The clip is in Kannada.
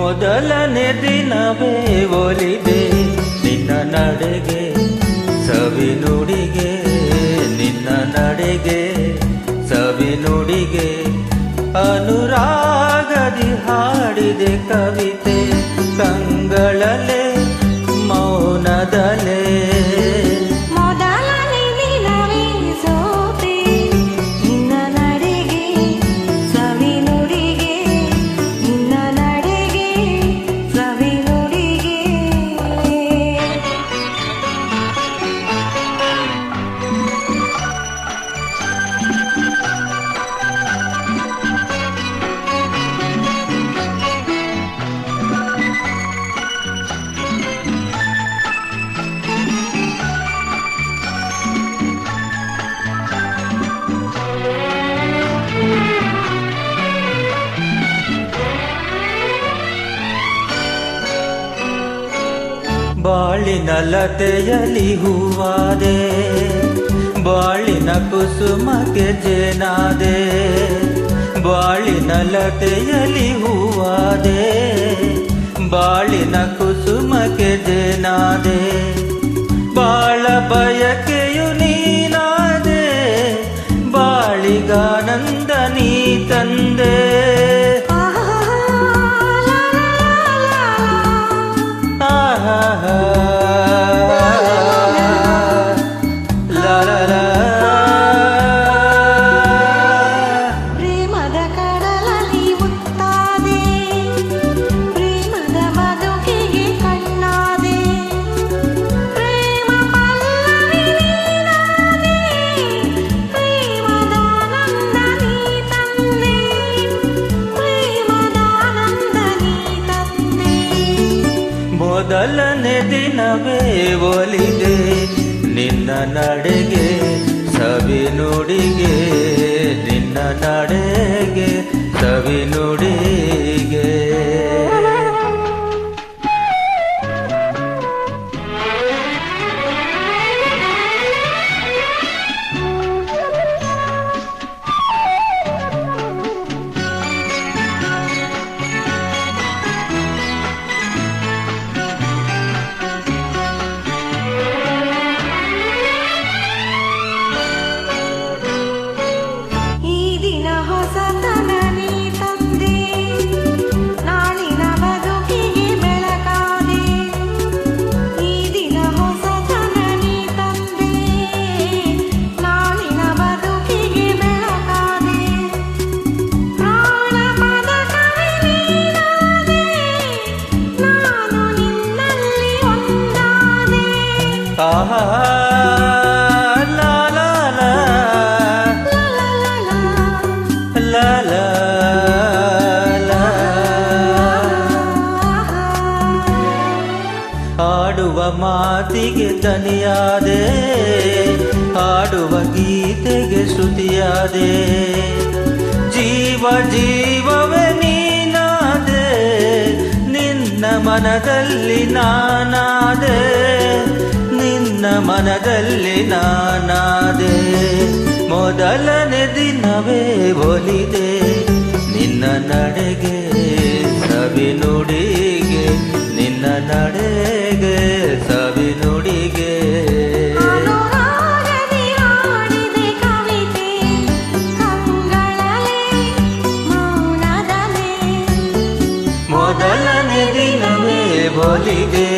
ಮೊದಲನೇ ದಿನವೇ ಒಲಿದೆ. ನಿನ್ನ ನಡೆಗೆ, ಸವಿ ನುಡಿಗೆ, ನಿನ್ನ ನಡೆಗೆ, ಸವಿ ನುಡಿಗೆ ಅನುರಾಗದಿ ಹಾಡಿದೆ ಕವಿತೆ. ಕಂಗಳಲೆ ಬಾಳಿನ ಲತೆಯಲಿ ಹೂವಾದೆ ಬಾಳಿನ ಕುಸುಮಕ್ಕೆ ಜೇನಾದೆ ಬಾಳಿನ ಲತೆಯಲಿ ಹೂವಾದೆ ಬಾಳಿನ ಕುಸುಮಕ್ಕೆ ಜೇನಾದೆ. ಬಾಳ ಬಯಕೆಯು ನೀನಾದೆ ಬಾಳಿಗಾನಂದ ನೀ ತಂದೆ. ಆಹಾ. ಲಾ ಮೊದಲನೇ ದಿನವೇ ಒಲಿದೆ. ನಿನ್ನ ನಡೆಗೆ ಸವಿ ನುಡಿಗೆ ನಿನ್ನ ನಡೆಗೆ ಸವಿ ನುಡಿಗೆ ಹಾಡುವ ಮಾತಿಗೆ ದನಿಯಾದೆ ಹಾಡುವ ಗೀತೆಗೆ ಶ್ರುತಿಯಾದೆ. ಜೀವ ಜೀವವೇ ನೀನಾದೆ, ನಿನ್ನ ಮನದಲ್ಲಿ ನಾನಾದೆ, ನಿನ್ನ ಮನದಲ್ಲಿ ನಾನಾದೆ. ಮೊದಲನೇ ದಿನವೇ ಒಲಿದೆ, ನಿನ್ನ ನಡೆಗೆ ಸವಿ ದಿನವೇ